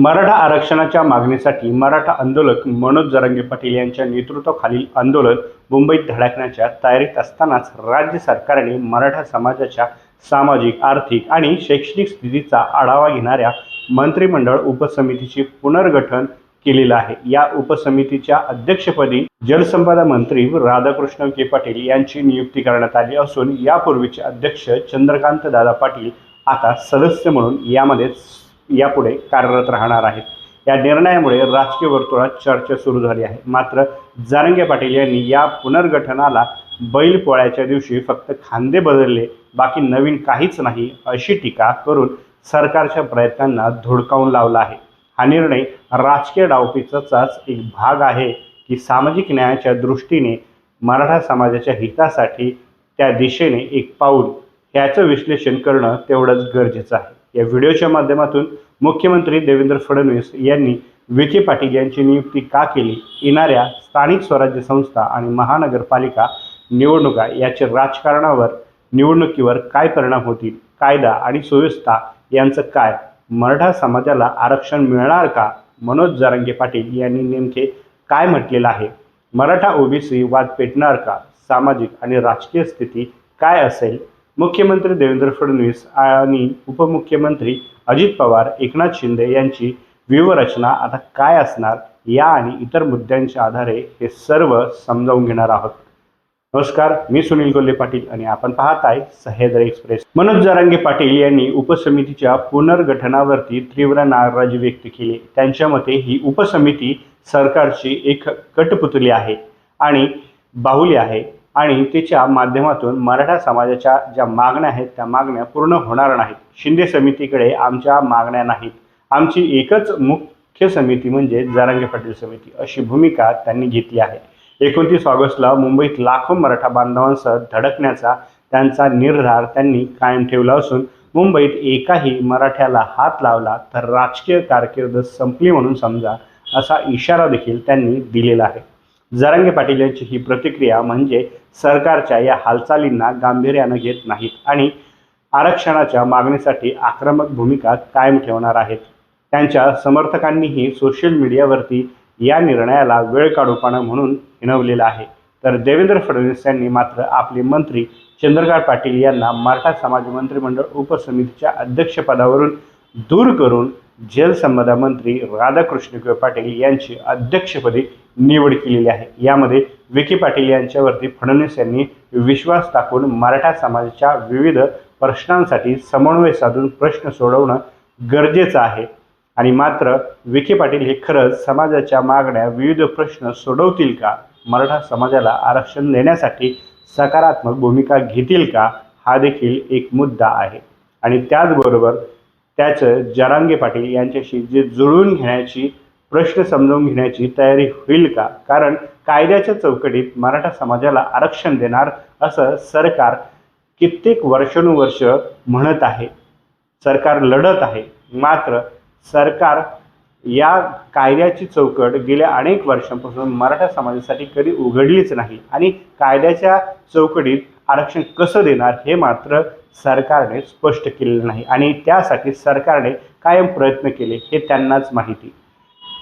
मराठा आरक्षणाच्या मागणीसाठी मराठा आंदोलक मनोज जरांगे पाटील यांच्या नेतृत्वाखालील आंदोलन मुंबईत धडकण्याच्या तयारीत असतानाच राज्य सरकारने मराठा समाजाच्या सामाजिक आर्थिक आणि शैक्षणिक स्थितीचा आढावा घेणाऱ्या मंत्रिमंडळ उपसमितीचे पुनर्गठन केलेलं आहे. या उपसमितीच्या अध्यक्षपदी जलसंपदा मंत्री राधाकृष्ण के पाटील यांची नियुक्ती करण्यात आली असून यापूर्वीचे अध्यक्ष चंद्रकांत दादा पाटील आता सदस्य म्हणून यामध्ये यापुढे कार्यरत राहणार आहेत. या निर्णयामुळे राजकीय वर्तुळात चर्चा सुरू झाली आहे. मात्र जारंगे पाटील यांनी या पुनर्गठनाला बैलपोळ्याच्या दिवशी फक्त खांदे बदलले बाकी नवीन काहीच नाही अशी टीका करून सरकारच्या प्रयत्नांना धुडकावून लावला आहे. हा निर्णय राजकीय डावपीचाचाच एक भाग आहे की सामाजिक न्यायाच्या दृष्टीने मराठा समाजाच्या हितासाठी त्या दिशेने एक पाऊल. ह्याचं विश्लेषण करणं तेवढंच गरजेचं आहे. या व्हिडिओच्या माध्यमातून मुख्यमंत्री देवेंद्र फडणवीस यांनी विखे पाटील यांची नियुक्ती का केली? येणाऱ्या स्थानिक स्वराज्य संस्था आणि महानगरपालिका निवडणुका याचे राजकारणावर निवडणुकीवर काय परिणाम होतील? कायदा आणि सुव्यवस्था यांचं काय? मराठा समाजाला आरक्षण मिळणार का? मनोज जारंगे पाटील यांनी नेमके काय म्हटलेलं आहे? मराठा ओबीसी वाद पेटणार का? सामाजिक आणि राजकीय स्थिती काय असेल? मुख्यमंत्री देवेंद्र फडणवीस आणि उपमुख्यमंत्री अजित पवार एकनाथ शिंदे यांची व्यूहरचना आता काय असणार या आणि इतर मुद्द्यांच्या आधारे हे सर्व समजावून घेणार आहोत. नमस्कार मी सुनील कोल्हे पाटील आणि आपण पाहत आहे सह्याद्री एक्सप्रेस. मनोज जरांगे पाटील यांनी उपसमितीच्या पुनर्गठनावरती तीव्र नाराजी व्यक्त केली. त्यांच्या मते ही उपसमिती सरकारची एक कटपुतली आहे आणि बाहुली आहे. आणि तिच्या माध्यमातून मराठा समाजाच्या ज्या मागण्या आहेत त्या मागण्या पूर्ण होणार नाहीत. शिंदे समितीकडे आमच्या मागण्या नाहीत. आमची एकच मुख्य समिती म्हणजे जारंगे पाटील समिती अशी भूमिका त्यांनी घेतली आहे. एकोणतीस ऑगस्टला मुंबईत लाखो मराठा बांधवांसह धडकण्याचा त्यांचा निर्धार त्यांनी कायम ठेवला असून मुंबईत एकाही मराठ्याला हात लावला तर राजकीय कारकीर्द संपली म्हणून समजा असा इशारा देखील त्यांनी दिलेला आहे. जरांगे पाटील यांची ही प्रतिक्रिया म्हणजे सरकारच्या या हालचालींना गांभीर्यानं घेत नाहीत आणि आरक्षणाच्या मागणीसाठी आक्रमक भूमिका कायम ठेवणार आहेत. त्यांच्या समर्थकांनीही सोशल मीडियावरती या निर्णयाला वेळ काढूपणा म्हणून हिणवलेलं आहे. तर देवेंद्र फडणवीस यांनी मात्र आपले मंत्री चंद्रकांत पाटील यांना मराठा समाज मंत्रिमंडळ उपसमितीच्या अध्यक्षपदावरून दूर करून जलसंपदा मंत्री राधाकृष्ण विखे पाटील यांची अध्यक्षपदी निवड केलेली आहे. यामध्ये विखे पाटील यांच्यावरती फडणवीस यांनी विश्वास टाकून मराठा समाजाच्या विविध प्रश्नांसाठी समन्वय साधून प्रश्न सोडवणं गरजेचं आहे. आणि मात्र विखे पाटील हे खरंच समाजाच्या मागण्या विविध प्रश्न सोडवतील का? मराठा समाजाला आरक्षण देण्यासाठी सकारात्मक भूमिका घेतील का? हा देखील एक मुद्दा आहे. आणि त्याचबरोबर त्याचं जरांगे पाटील यांच्याशी जे जुळवून घेण्याची प्रश्न समजावून घेण्याची तयारी होईल का? कारण कायद्याच्या चौकटीत मराठा समाजाला आरक्षण देणार असं सरकार कित्येक वर्षानुवर्ष म्हणत आहे. सरकार लढत आहे. मात्र सरकार या कायद्याची चौकट गेल्या अनेक वर्षांपासून मराठा समाजासाठी कधी उघडलीच नाही. आणि कायद्याच्या चौकटीत आरक्षण कसं देणार हे मात्र सरकारने स्पष्ट केलेलं नाही. आणि त्यासाठी सरकारने कायम प्रयत्न केले हे त्यांनाच माहिती.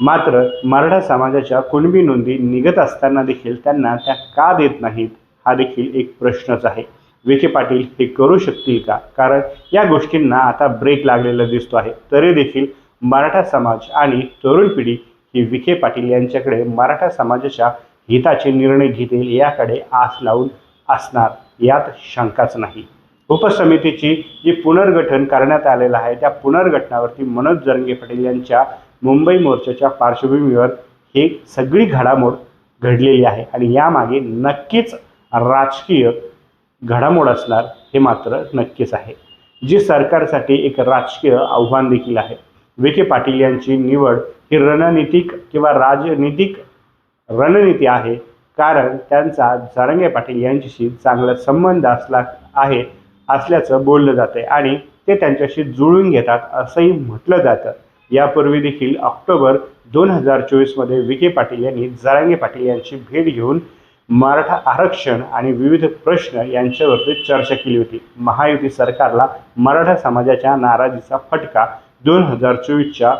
मात्र मराठा समाजाच्या कुणबी नोंदी निघत असताना देखील त्यांना त्या का देत नाहीत हा देखील एक प्रश्नच आहे. विखे पाटील हे करू शकतील का? कारण या गोष्टींना आता ब्रेक लागलेला दिसतो आहे. तरी देखील मराठा समाज आणि तरुण पिढी ही विखे पाटील यांच्याकडे मराठा समाजाच्या हिताचे निर्णय घेतील याकडे आस लावून असणार यात शंकाच नाही. उपसमितीची जी पुनर्गठन करण्यात आलेलं आहे त्या पुनर्गठनावरती मनोज जरंगे पाटील यांच्या मुंबई मोर्चाच्या पार्श्वभूमीवर ही सगळी घडामोड घडलेली आहे आणि यामागे नक्कीच राजकीय घडामोड असणार हे मात्र नक्कीच आहे. जी सरकारसाठी एक राजकीय आव्हान देखील आहे. विखे पाटील यांची निवड ही रणनीतिक किंवा राजनीतिक रणनीती आहे कारण त्यांचा जारंगे पाटील यांच्याशी चांगला संबंध असला आहे असल्याचं बोललं जातं आहे आणि ते त्यांच्याशी जुळून घेतात असंही म्हटलं जातं. यापूर्वी देखील ऑक्टोबर दोन हजार चोवीसमध्ये विखे पाटील यांनी जरांगे पाटील यांची भेट घेऊन मराठा आरक्षण आणि विविध प्रश्न यांच्यावरती चर्चा केली होती. महायुती सरकारला मराठा समाजाच्या नाराजीचा फटका दोन हजार चोवीसच्या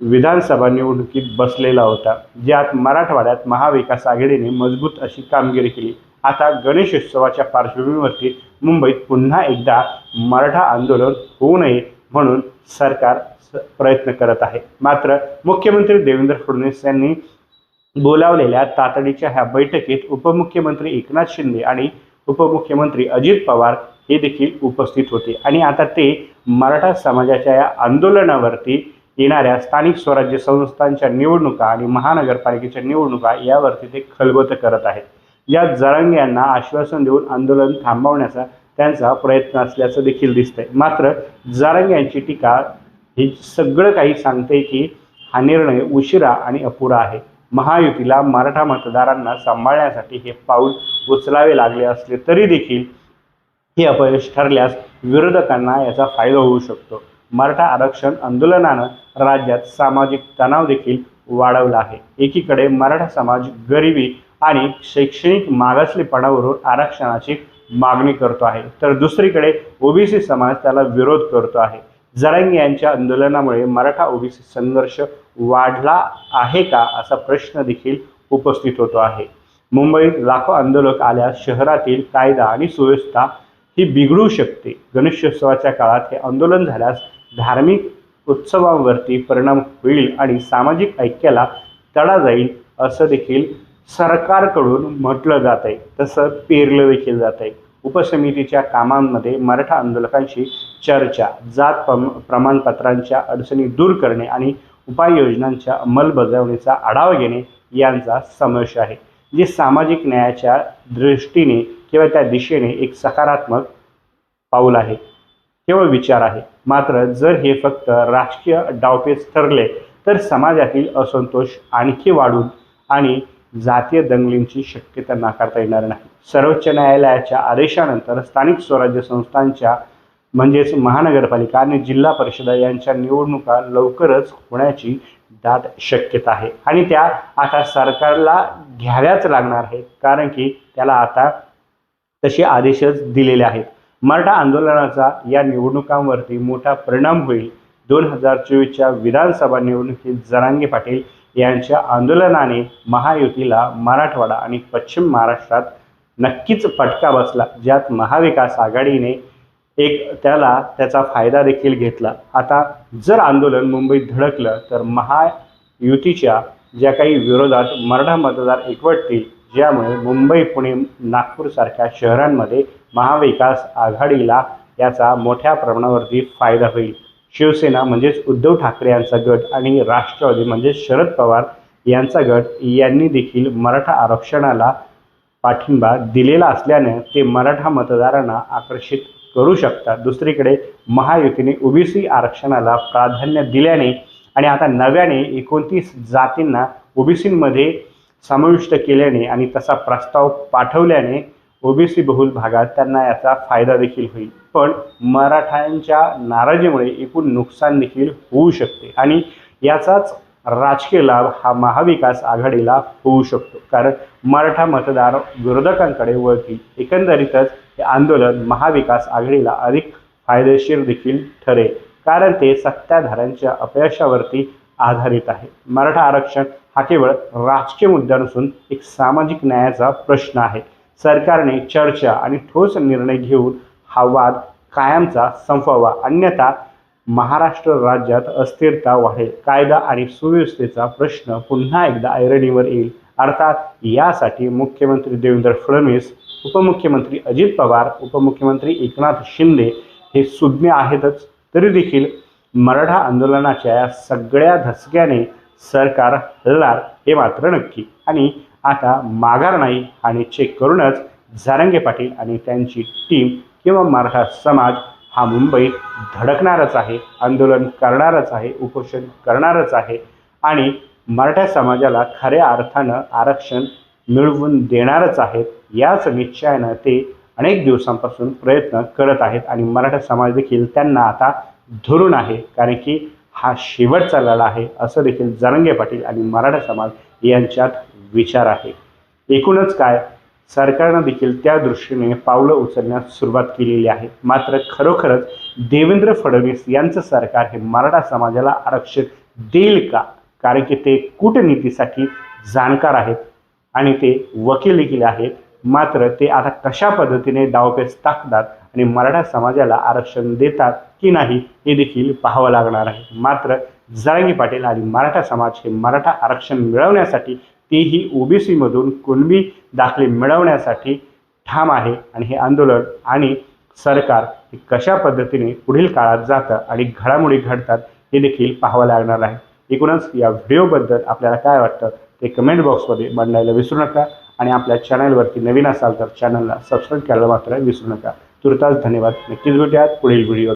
विधानसभा निवडणुकीत बसलेला होता ज्यात मराठवाड्यात महाविकास आघाडीने मजबूत अशी कामगिरी केली. आता गणेशोत्सवाच्या पार्श्वभूमीवरती मुंबईत पुन्हा एकदा मराठा आंदोलन होऊ नये म्हणून सरकार प्रयत्न करत आहे. मात्र मुख्यमंत्री देवेंद्र फडणवीस यांनी बोलावलेल्या तातडीच्या ह्या बैठकीत उपमुख्यमंत्री एकनाथ शिंदे आणि उपमुख्यमंत्री अजित पवार हे देखील उपस्थित होते. आणि आता ते मराठा समाजाच्या या आंदोलनावरती येणाऱ्या स्थानिक स्वराज्य संस्थांच्या निवडणुका आणि महानगरपालिकेच्या निवडणुका यावरती ते खलबत करत आहेत. या जरांगे यांना आश्वासन देऊन आंदोलन थांबवण्याचा त्यांचा प्रयत्न असल्याचं देखील दिसतंय. मात्र जारंग यांची टीका हे सगळं काही सांगते की हा निर्णय उशिरा आणि अपुरा आहे. महायुतीला मराठा मतदारांना सांभाळण्यासाठी हे पाऊल उचलावे लागले असले तरी देखील हे अपयश ठरल्यास विरोधकांना याचा फायदा होऊ शकतो. मराठा आरक्षण आंदोलनानं राज्यात सामाजिक तणाव देखील वाढवला आहे. एकीकडे मराठा समाज गरिबी आणि शैक्षणिक मागासलेपणावरून आरक्षणाची मागणी करतो आहे तर दुसरीकडे ओबीसी समाज त्याला विरोध करतो आहे. जरांगे यांच्या आंदोलनामुळे मराठा ओबीसी संघर्ष वाढला आहे का असा प्रश्न देखील उपस्थित होतो आहे. मुंबईत लाखो आंदोलक आल्यास शहरातील कायदा आणि सुव्यवस्था ही बिघडू शकते. गणेशोत्सवाच्या काळात हे आंदोलन झाल्यास धार्मिक उत्सवांवरती परिणाम होईल आणि सामाजिक ऐक्याला तडा जाईल असं देखील सरकारकडून म्हटलं जात आहे. तसं पेरलं देखील जात आहे. उपसमितीच्या कामांमध्ये मराठा आंदोलकांशी चर्चा जात प्रम प्रमाणपत्रांच्या अडचणी दूर करणे आणि उपाययोजनांच्या अंमलबजावणीचा आढावा घेणे यांचा समावेश आहे जे सामाजिक न्यायाच्या दृष्टीने किंवा त्या दिशेने एक सकारात्मक पाऊल आहे. केवळ विचार आहे. मात्र जर हे फक्त राजकीय डावपेच ठरले तर समाजातील असंतोष आणखी वाढून आणि जातीय दंगलींची शक्यता नाकारता येणार नाही. सर्वोच्च न्यायालयाच्या आदेशानंतर स्थानिक स्वराज्य संस्थांच्या म्हणजेच महानगरपालिका आणि जिल्हा परिषदा यांच्या निवडणुका लवकरच होण्याची दाट शक्यता आहे. आणि त्या आता सरकारला घ्याव्याच लागणार आहेत कारण की त्याला आता तसे आदेशच दिलेले आहेत. मराठा आंदोलनाचा या निवडणुकांवरती मोठा परिणाम होईल. दोन हजार चोवीसच्या विधानसभा निवडणुकीत जरांगे पाटील यांच्या आंदोलनाने महायुतीला मराठवाडा आणि पश्चिम महाराष्ट्रात नक्कीच फटका बसला ज्यात महाविकास आघाडीने एक त्याला त्याचा फायदा देखील घेतला. आता जर आंदोलन मुंबईत धडकलं तर महायुतीच्या ज्या काही विरोधात मराठा मतदार एकवटतील ज्यामुळे मुंबई पुणे नागपूरसारख्या शहरांमध्ये महाविकास आघाडीला याचा मोठ्या प्रमाणावरती फायदा होईल. शिवसेना म्हणजेच उद्धव ठाकरे यांचा गट आणि राष्ट्रवादी म्हणजेच शरद पवार यांचा गट यांनी देखील मराठा आरक्षणाला पाठिंबा दिलेला असल्याने ते मराठा मतदारांना आकर्षित करू शकतात. दुसरीकडे महायुतीने ओबीसी आरक्षणाला प्राधान्य दिल्याने आणि आता नव्याने एकोणतीस जातींना ओबीसीमध्ये समाविष्ट केल्याने आणि तसा प्रस्ताव पाठवल्याने ओबीसी बहुल भागात त्यांना याचा फायदा देखील होईल. पण मराठ्यांच्या नाराजीमुळे एकूण नुकसान देखील होऊ शकते आणि याचाच राजकीय लाभ हा महाविकास आघाडीला होऊ शकतो. कारण मराठा मतदार विरोधकांकडे वळतील. एकंदरीतच हे आंदोलन महाविकास आघाडीला अधिक फायदेशीर देखील ठरेल. कारण ते सत्ताधाऱ्यांच्या अपयशावरती आधारित आहे. मराठा आरक्षण हा केवळ राजकीय मुद्दा नसून एक सामाजिक न्यायाचा प्रश्न आहे. सरकारने चर्चा आणि ठोस निर्णय घेऊन हा वाद कायमचा संपवावा. अन्यथा महाराष्ट्र राज्यात अस्थिरता वाढेल. कायदा आणि सुव्यवस्थेचा प्रश्न पुन्हा एकदा ऐरणीवर येईल. अर्थात यासाठी मुख्यमंत्री देवेंद्र फडणवीस उपमुख्यमंत्री अजित पवार उपमुख्यमंत्री एकनाथ शिंदे हे सुज्ञ आहेतच. तरी देखील मराठा आंदोलनाच्या या सगळ्या धसक्याने सरकार हलणार हे मात्र नक्की. आणि आता माघार नाही आणि चेक करूनच झारंगे पाटील आणि त्यांची टीम किंवा मराठा समाज हा मुंबईत धडकणारच आहे आंदोलन करणारच आहे उपोषण करणारच आहे आणि मराठा समाजाला खऱ्या अर्थानं आरक्षण मिळवून देणारच आहेत याच निश्चयानं ते अनेक दिवसांपासून प्रयत्न करत आहेत आणि मराठा समाज देखील त्यांना आता धरून आहे. कारण की हा शेवट चाललेला आहे असं देखील जरंगे पाटील आणि मराठा समाज यांच्यात विचार आहे. एकूणच काय सरकारनं देखील त्या दृष्टीने पावलं उचलण्यास सुरुवात केलेली आहे. मात्र खरोखरच देवेंद्र फडणवीस यांचं सरकार हे मराठा समाजाला आरक्षण देईल का? कारण की ते कूटनीतीसाठी जाणकार आहेत आणि ते वकील देखील आहेत. मात्र ते आता कशा पद्धतीने डावपेच टाकतात आणि मराठा समाजाला आरक्षण देतात की नाही हे देखील पाहावं लागणार आहे. मात्र जरांगी पाटील आणि मराठा समाज हे मराठा आरक्षण मिळवण्यासाठी तेही ओबीसीमधून कुणबी दाखले मिळवण्यासाठी ठाम आहे आणि हे आंदोलन आणि सरकार हे कशा पद्धतीने पुढील काळात जातं आणि घडामोडी घडतात हे देखील पाहावं लागणार आहे. एकूणच या व्हिडिओबद्दल आपल्याला काय वाटतं ते कमेंट बॉक्समध्ये मांडायला विसरू नका आणि आपल्या चॅनलवरती नवीन असाल तर चॅनलला सबस्क्राईब करायला मात्र विसरू नका. तुर्तास धन्यवाद. नक्कीच भेटूयात पुढील व्हिडिओ